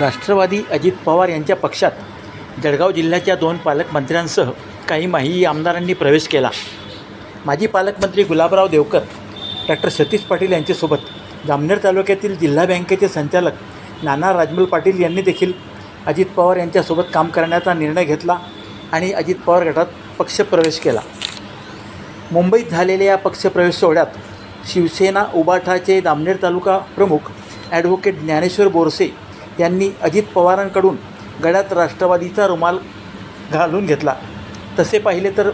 राष्ट्रवादी अजित पवार यांच्या पक्षात जळगाव जिल्ह्याच्या दोन पालकमंत्र्यांसह काही माही आमदारांनी प्रवेश केला. माजी पालकमंत्री गुलाबराव देवकर डॉक्टर सतीश पाटील यांच्यासोबत जामनेर तालुक्यातील जिल्हा बँकेचे संचालक नाना राजमल पाटील यांनी देखील अजित पवार यांच्यासोबत काम करण्याचा निर्णय घेतला आणि अजित पवार गटात पक्षप्रवेश केला. मुंबईत झालेल्या या पक्षप्रवेश सोहळ्यात शिवसेना उबाठाचे जामनेर तालुका प्रमुख ॲडव्होकेट ज्ञानेश्वर बोरसे यांनी अजित पवारांकडून गळ्यात राष्ट्रवादीचा रुमाल घालून घेतला. तसे पाहिले तर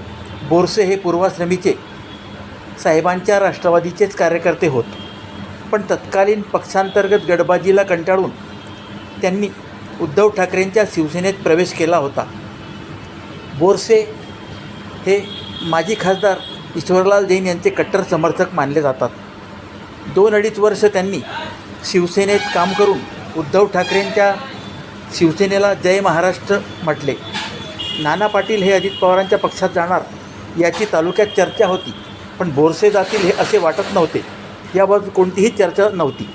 बोरसे हे पूर्वाश्रमीचे साहेबांच्या राष्ट्रवादीचेच कार्यकर्ते होत. पण तत्कालीन पक्षांतर्गत गडबाजीला कंटाळून त्यांनी उद्धव ठाकरेंच्या शिवसेनेत प्रवेश केला होता. बोरसे हे माजी खासदार ईश्वरलाल जैन यांचे कट्टर समर्थक मानले जातात. दोन अडीच वर्ष त्यांनी शिवसेनेत काम करून उद्धव ठाकरेंच्या शिवसेनेला जय महाराष्ट्र म्हटले. नाना पाटील हे अजित पवारांच्या पक्षात जाणार याची तालुक्यात चर्चा होती पण बोरसे जातील हे असे वाटत नव्हते. याबाबत कोणतीही चर्चा नव्हती.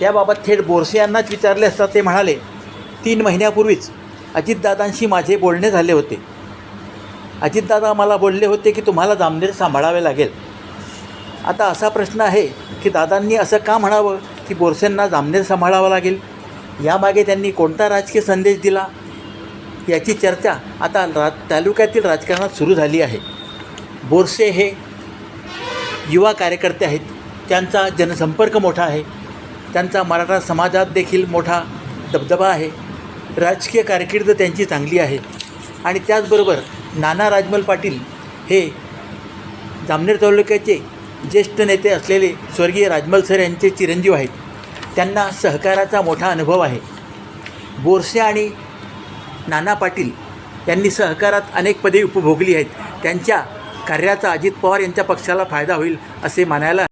त्याबाबत थेट बोरसे यांनाच विचारले असता ते म्हणाले तीन महिन्यापूर्वीच अजितदादांशी माझे बोलणे झाले होते. अजितदादा मला बोलले होते की तुम्हाला जामनेर सांभाळावे लागेल. आता असा प्रश्न आहे की दादांनी असं का म्हणावं? की बोरसेंना जामनेर सांभाळावं लागेल. यामागे त्यांनी कोणता राजकीय संदेश दिला? याची चर्चा आता रा तालुक्यातील राजकारणात सुरू झाली आहे. बोरसे हे युवा कार्यकर्ते आहेत. त्यांचा जनसंपर्क मोठा आहे. त्यांचा मराठा समाजात देखील मोठा दबदबा आहे. राजकीय कारकीर्द त्यांची चांगली आहे. आणि त्याचबरोबर नाना राजमल पाटील हे जामनेर तालुक्याचे ज्येष्ठ नेते असलेले स्वर्गीय राजमल सर यांचे चिरंजीव आहेत. त्यांना सहकाराचा मोठा अनुभव आहे. बोरसे आणि नाना पाटील यांनी सहकारात अनेक पदे उपभोगली आहेत. त्यांच्या कार्याचा अजित पवार यांच्या पक्षाला फायदा होईल असे मानायला